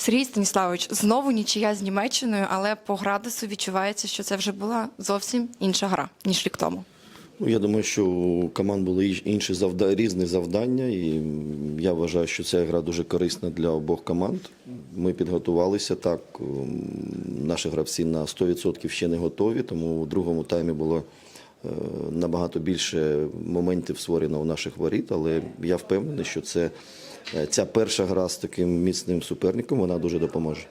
Сергій Станіславович, знову нічия з Німеччиною, але по градусу відчувається, що це вже була зовсім інша гра, ніж рік тому. Ну, я думаю, що у команд були інші завда... різні завдання, і я вважаю, що ця гра дуже корисна для обох команд. Ми підготувалися так. Наші гравці на 100% ще не готові, тому у другому таймі було набагато більше моментів створено у наших воріт, але я впевнений, що це е, ця перша гра з таким міцним суперником вона дуже допоможе.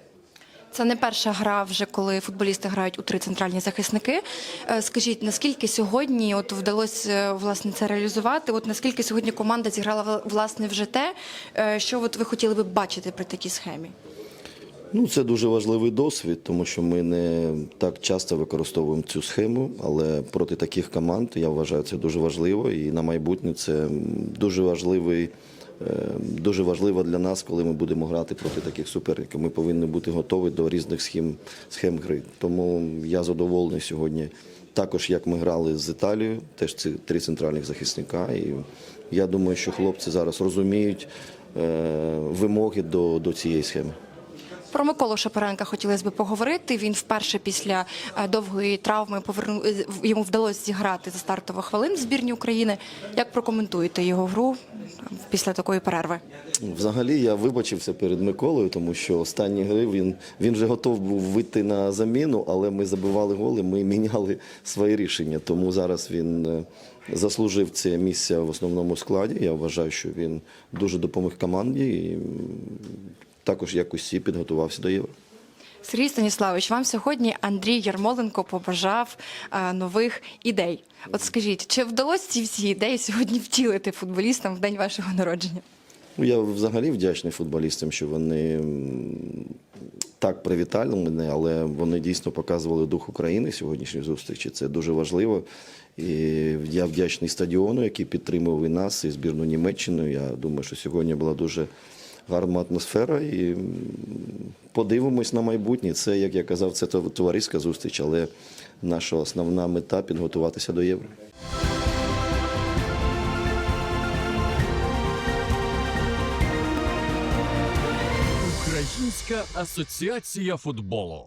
Це не перша гра, вже коли футболісти грають у три центральні захисники. Е, Скажіть, наскільки сьогодні от вдалося е, власне це реалізувати? От наскільки сьогодні команда зіграла власне вже те, е, що от ви хотіли би бачити при такій схемі? Ну, це дуже важливий досвід, тому що ми не так часто використовуємо цю схему, але проти таких команд я вважаю це дуже важливо. І на майбутнє це дуже важливий, е, дуже важливо для нас, коли ми будемо грати проти таких суперників. Ми повинні бути готові до різних схем, схем гри. Тому я задоволений сьогодні. Також як ми грали з Італією, теж ці три центральних захисника. І я думаю, що хлопці зараз розуміють е, вимоги до, до цієї схеми. Про Миколу Шапаренка хотілося б поговорити. Він вперше після е, довгої травми повернув е, йому вдалося зіграти за стартових хвилин в збірні України. Як прокоментуєте його гру після такої перерви? Взагалі я вибачився перед Миколою, тому що останні гри він, він вже готов був вийти на заміну, але ми забивали голи, ми міняли свої рішення. Тому зараз він е, заслужив це місце в основному складі. Я вважаю, що він дуже допоміг команді і також якось всі підготувався до євро. Сергій Станіславович, вам сьогодні Андрій Ярмоленко побажав е, нових ідей. От скажіть, чи вдалося ці всі ідеї сьогодні втілити футболістам в день вашого народження? Ну, я взагалі вдячний футболістам, що вони так привітали мене, але вони дійсно показували дух України сьогоднішньої зустрічі. Це дуже важливо. І я вдячний стадіону, який підтримував і нас, і збірну Німеччину. Я думаю, що сьогодні була дуже гарна атмосфера. І подивимось на майбутнє. Це, як я казав, це товариська зустріч, але наша основна мета підготуватися до євро. Українська асоціація футболу.